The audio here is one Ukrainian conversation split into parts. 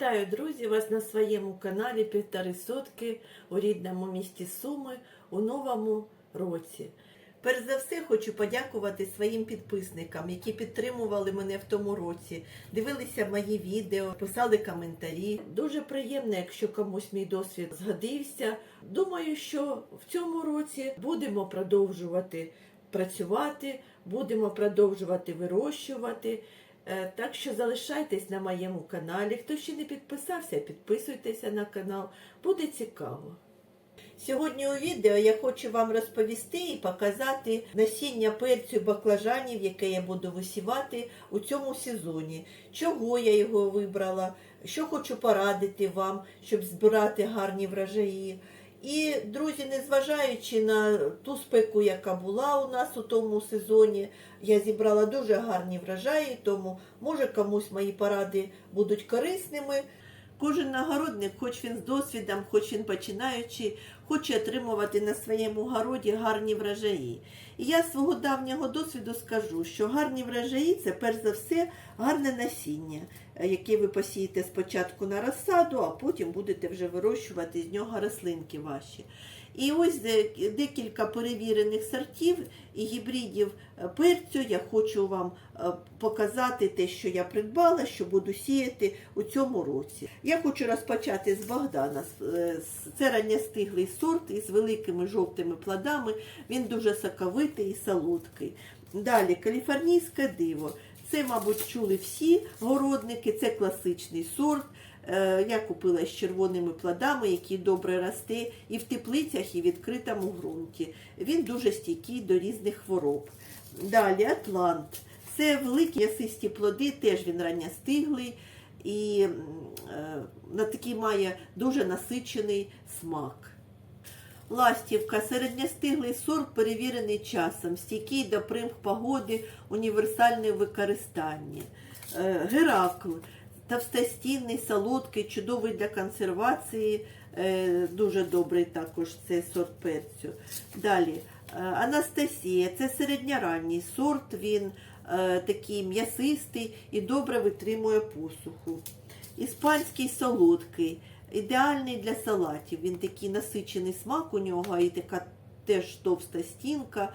Вітаю, друзі, вас на своєму каналі Півтори сотки у рідному місті Суми у новому році. Перш за все хочу подякувати своїм підписникам, які підтримували мене в тому році, дивилися мої відео, писали коментарі. Дуже приємно, якщо комусь мій досвід згодився. Думаю, що в цьому році будемо продовжувати працювати, будемо продовжувати вирощувати. Е, Так що залишайтесь на моєму каналі. Хто ще не підписався, підписуйтеся на канал, буде цікаво. Сьогодні у відео я хочу вам розповісти і показати насіння перцю баклажанів, яке я буду висівати у цьому сезоні. Чого я його вибрала, що хочу порадити вам, щоб збирати гарні врожаї. І, друзі, незважаючи на ту спеку, яка була у нас у тому сезоні, я зібрала дуже гарні врожаї, тому може комусь мої поради будуть корисними. Кожен нагородник, хоч він з досвідом, хоч він починаючий, хоче отримувати на своєму городі гарні врожаї. І я з свого давнього досвіду скажу, що гарні врожаї це перш за все гарне насіння, е, яке ви посієте спочатку на розсаду, а потім будете вже вирощувати з нього рослинки ваші. І ось декілька перевірених сортів і гібридів е, перцю я хочу вам е, показати те, що я придбала, що буду сіяти у цьому році. Я хочу розпочати з Богдана. Це ранньостиглий сорт із великими жовтими плодами. Він дуже соковитий і солодкий. Далі каліфорнійське диво. Це, мабуть, чули всі городники, це класичний сорт. Е, Я купила з червоними плодами, який добре росте і в теплицях, і в відкритому ґрунті. Він дуже стійкий до різних хвороб. Далі Атлант. Це великі ясисті плоди, теж він ранньостиглий і е, на такий має дуже насичений смак. Ластівка середньостиглий сорт, перевірений часом, стійкий до примх погоди, універсальне використання. Е, Геракл товстостінний, солодкий, чудовий для консервації, е, дуже добрий також цей сорт перцю. Далі е, Анастасія, це середньоранній сорт, він такий м'ясистий і добре витримує посуху. Іспанський солодкий, ідеальний для салатів. Він такий насичений смак у нього і така теж товста стінка.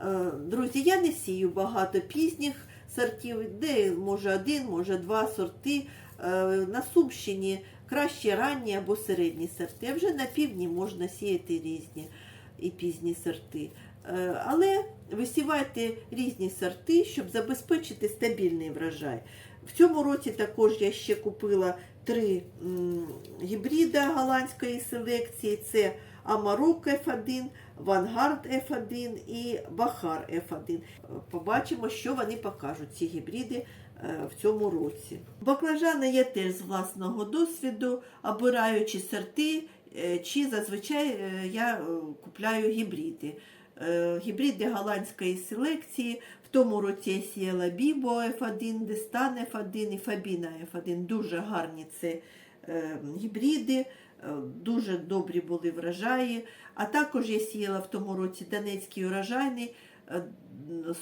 Е, Друзі, я не сію багато пізніх сортів, де може один, може два сорти. Е, На Сумщині краще ранні або середні сорти. А вже на півдні можна сіяти різні і пізні сорти. Е, Але висівайте різні сорти, щоб забезпечити стабільний врожай. В цьому році також я ще купила три гібрида голландської селекції: це Амарук F1, Вангард F1 і Бахар F1. Побачимо, що вони покажуть, ці гібриди е, в цьому році. Баклажани я теж з власного досвіду, обираючи сорти, е, чи зазвичай е, я купляю гібриди. Е, Гібриди голландської селекції. В тому році я сіяла Бібо F1, Дестан F1 і Фабіна F1. Дуже гарні це е, гібриди, е, дуже добрі були врожаї. А також я сіяла в тому році Донецький урожайний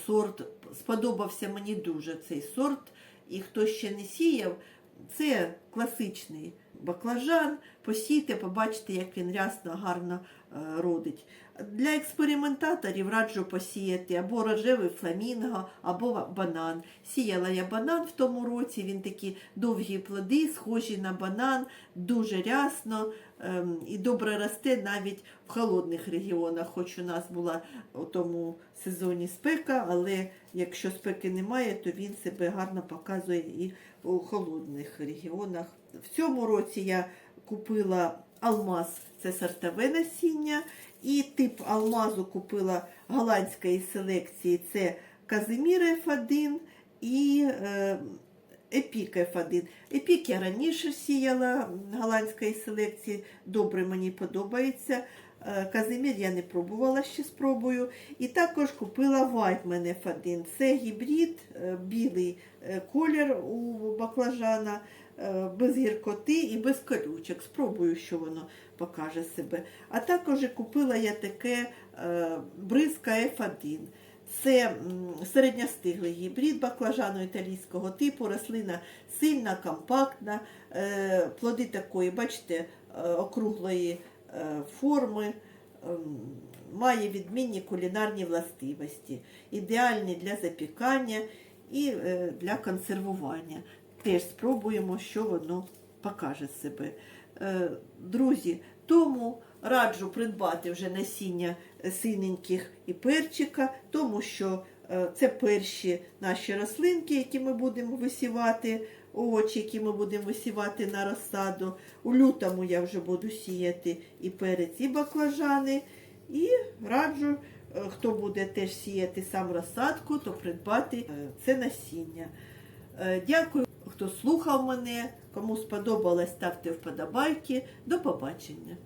сорт. Сподобався мені дуже цей сорт. І хто ще не сіяв, це класичний баклажан. Посійте, побачите, як він рясно, гарно е, родить. Для експериментаторів раджу посіяти або рожевий фламінго, або банан. Сіяла я банан в тому році, він такі довгі плоди, схожі на банан, дуже рясно ем, і добре росте навіть в холодних регіонах, хоч у нас була у тому сезоні спека, але якщо спеки немає, то він себе гарно показує і у холодних регіонах. В цьому році я купила алмаз, це сортове насіння, і тип алмазу купила голландської селекції, це Казимір F1 і е, Епік F1. Епік я раніше сіяла голландської селекції, добре мені подобається. Е, Казимір я не пробувала ще спробую. І також купила Whiteman F1. Це гібрид, е, білий е, колір у баклажана, без гіркоти і без колючок. Спробую, що воно покаже себе. А також купила я таке е, бризка F1. Це середньостиглий гібрид баклажану італійського типу. Рослина сильна, компактна, е, плоди такої, бачите, е, округлої е, форми, ем, має відмінні кулінарні властивості, ідеальні для запікання і е, для консервування. Теж спробуємо, що воно покаже себе. Е, Друзі, тому раджу придбати вже насіння синеньких і перчика, тому що е, це перші наші рослинки, які ми будемо висівати, овочі, які ми будемо висівати на розсаду. У лютому я вже буду сіяти і перець, і баклажани. І раджу, е, хто буде теж сіяти сам розсадку, то придбати це насіння. Дякую, хто слухав мене. Кому сподобалось, ставте вподобайки. До побачення.